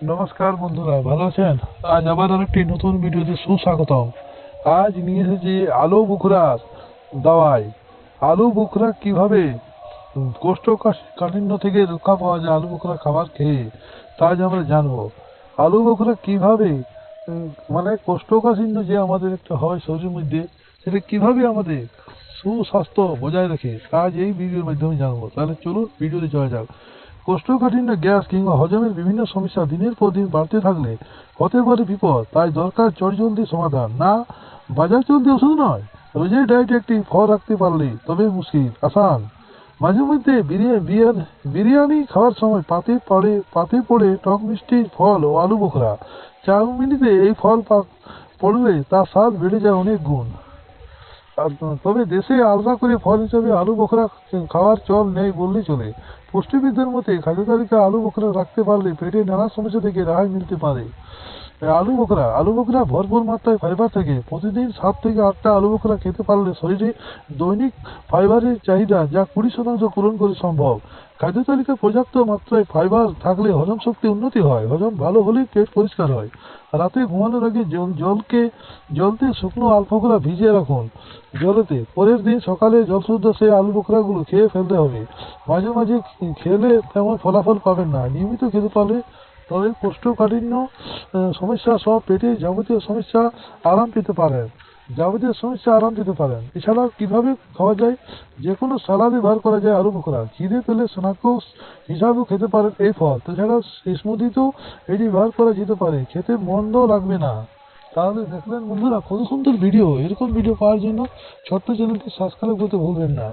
নমস্কার বন্ধুরা, ভালো আছেন? আজ আবার আরেকটি নতুন ভিডিওতে সুস্বাগতম। আজ নিয়ে এসেছি আলু বুখরার দাওয়াই। আলু বুখরা কীভাবে কোষ্ঠকাঠিন্য থেকে রক্ষা পাওয়া যায় আলু বুখরা খাবার খেয়ে, তা আজ আমরা জানব। আলু বুখরা কীভাবে মানে কোষ্ঠকাঠিন্য যে আমাদের একটা হয় শরীরের মধ্যে, সেটা কীভাবে আমাদের সুস্বাস্থ্য বজায় রাখে, তা আজ এই ভিডিওর মাধ্যমে জানব। তাহলে চলুন ভিডিওতে চলে যাক। কোষ্ঠকাঠিন্য গ্যাস কিংবা হজমের বিভিন্ন সমস্যা দিনের পর দিন বাড়তে থাকলে হতে পারে বিপদ। তাই দরকার চটজলদি সমাধান। না, বাজার চলতি ওষুধ নয়। রোজের ডায়েটে একটি ফল রাখতে পারলে তবে মুশকিল। আসান। মাঝে মধ্যে বিরিয়া- বিরিয়ানি খাওয়ার সময় পাতে পড়ে পাতে পড়ে টক মিষ্টি, ফল ও আলু বোখরা। চাউমিনিতে এই ফল পড়লে তার স্বাদ বেড়ে যায় অনেক গুণ। তবে দেশে আলাদা করে ফল হিসাবে আলু বোখরা খাওয়ার চল নেই বললেই চলে। পুষ্টিবিদদের মতে, খাদ্য আলু বোখরা রাখতে পারলে পেটে নানা সমস্যা থেকে রেহাই মিলতে পারে। আলু বোখরা আলু বোখরা ভরপুর মাত্রায় ফাইবার থাকে। প্রতিদিন সাত থেকে আটটা আলু বোখরা খেতে পারলে শরীরে দৈনিক ফাইবারের চাহিদা যা কুড়ি শতাংশ পূরণ করা সম্ভব। খাদ্য তালিকায় পর্যাপ্ত মাত্রায় ফাইবার থাকলে হজম শক্তি উন্নতি হয়, হজম ভালো হলেই পেট পরিষ্কার হয়। রাতে ঘুমানোর আগে জল, জলকে, জলতে শুকনো আলফাগুলা ভিজিয়ে রাখুন। জলেতে পরের দিন সকালে জল শুদ্ধ সেই আলু বোখরাগুলো খেয়ে ফেলতে হবে। মাঝে মাঝে খেলে তেমন ফলাফল পাবেন না। নিয়মিত খেতে পারলে তবে কোষ্ঠকাঠিন্য সমস্যা সব পেটে যাবতীয় সমস্যা আরাম পেতে পারেন যাবতীয় সমস্যা আরাম পেতে পারেন এছাড়াও কীভাবে খাওয়া যায়? যে কোনো সালাদে ব্যবহার করা যায় আলু বোখরা খিদে পেলে স্ন্যাকস হিসাবেও খেতে পারেন এই ফল। তাছাড়া স্মুদিতেও এটি ব্যবহার করা যেতে পারে। খেতে মন্দ লাগবে না। তাহলে দেখলেন বন্ধুরা, কত সুন্দর ভিডিও এরকম ভিডিও পাওয়ার জন্য ছোট্ট চ্যানেলটি সাবস্ক্রাইব করতে ভুলবেন না।